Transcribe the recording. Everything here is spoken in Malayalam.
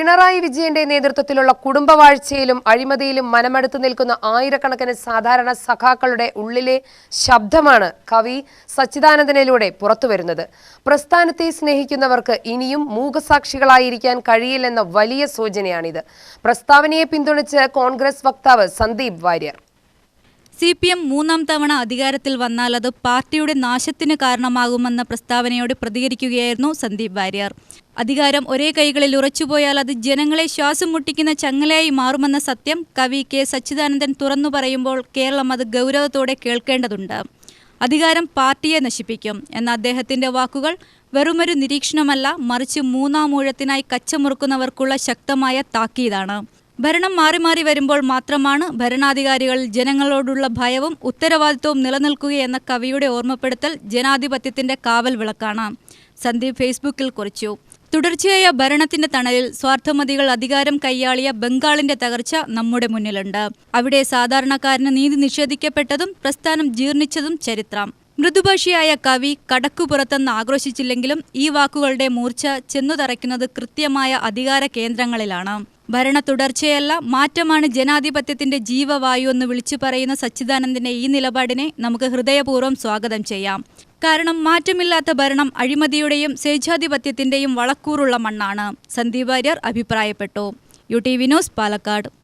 പിണറായി വിജയന്റെ നേതൃത്വത്തിലുള്ള കുടുംബവാഴ്ചയിലും അഴിമതിയിലും മനമെടുത്തു നിൽക്കുന്ന ആയിരക്കണക്കിന് സാധാരണ സഖാക്കളുടെ ഉള്ളിലെ ശബ്ദമാണ് കവി സച്ചിദാനന്ദനിലൂടെ പുറത്തുവരുന്നത്. പ്രസ്ഥാനത്തെ സ്നേഹിക്കുന്നവർക്ക് ഇനിയും മൂകസാക്ഷികളായിരിക്കാൻ കഴിയില്ലെന്ന വലിയ സൂചനയാണിത്. പ്രസ്താവനയെ പിന്തുണച്ച് കോൺഗ്രസ് വക്താവ് Sandeep Warrier. C P M മൂന്നാം തവണ അധികാരത്തിൽ വന്നാൽ അത് പാർട്ടിയുടെ നാശത്തിന് കാരണമാകുമെന്ന പ്രസ്താവനയോട് പ്രതികരിക്കുകയായിരുന്നു സന്ദീപ് വാര്യർ. അധികാരം ഒരേ കൈകളിൽ ഉറച്ചുപോയാൽ അത് ജനങ്ങളെ ശ്വാസം മുട്ടിക്കുന്ന ചങ്ങലയായി മാറുമെന്ന സത്യം കവി കെ സച്ചിദാനന്ദൻ തുറന്നു പറയുമ്പോൾ കേരളം അത് ഗൗരവത്തോടെ കേൾക്കേണ്ടതുണ്ട്. അധികാരം പാർട്ടിയെ നശിപ്പിക്കും എന്ന അദ്ദേഹത്തിന്റെ വാക്കുകൾ വെറുമൊരു നിരീക്ഷണമല്ല മറിച്ച് മൂന്നാം ഊഴത്തിനായി കച്ചമുറുക്കുന്നവർക്കുള്ള ശക്തമായ താക്കീതാണ്. ഭരണം മാറി മാറി വരുമ്പോൾ മാത്രമാണ് ഭരണാധികാരികളിൽ ജനങ്ങളോടുള്ള ഭയവും ഉത്തരവാദിത്വവും നിലനിൽക്കുകയെന്ന കവിയുടെ ഓർമ്മപ്പെടുത്തൽ ജനാധിപത്യത്തിന്റെ കാവൽ വിളക്കാണ്. സന്ദീപ് ഫേസ്ബുക്കിൽ കുറിച്ചു. തുടർച്ചയായ ഭരണത്തിന്റെ തണലിൽ സ്വാർത്ഥമതികൾ അധികാരം കൈയാളിയ ബംഗാളിന്റെ തകർച്ച നമ്മുടെ മുന്നിലുണ്ട്. അവിടെ സാധാരണക്കാരന് നീതി നിഷേധിക്കപ്പെട്ടതും പ്രസ്ഥാനം ജീർണിച്ചതും ചരിത്രം. മൃദുഭാഷിയായ കവി കടക്കുപുറത്തെന്ന് ആക്രോശിച്ചില്ലെങ്കിലും ഈ വാക്കുകളുടെ മൂർച്ച ചെന്നു തറയ്ക്കുന്നത് കൃത്യമായ അധികാര കേന്ദ്രങ്ങളിലാണ്. ഭരണ തുടർച്ചയല്ല മാറ്റമാണ് ജനാധിപത്യത്തിന്റെ ജീവവായു എന്ന് വിളിച്ചു പറയുന്ന സച്ചിദാനന്ദന്റെ ഈ നിലപാടിനെ നമുക്ക് ഹൃദയപൂർവം സ്വാഗതം ചെയ്യാം. കാരണം മാറ്റമില്ലാത്ത ഭരണം അഴിമതിയുടെയും സ്വേച്ഛാധിപത്യത്തിന്റെയും വളക്കൂറുള്ള മണ്ണാണ്. സന്ദീപ് വാര്യർ അഭിപ്രായപ്പെട്ടു. U T V news Palakkad.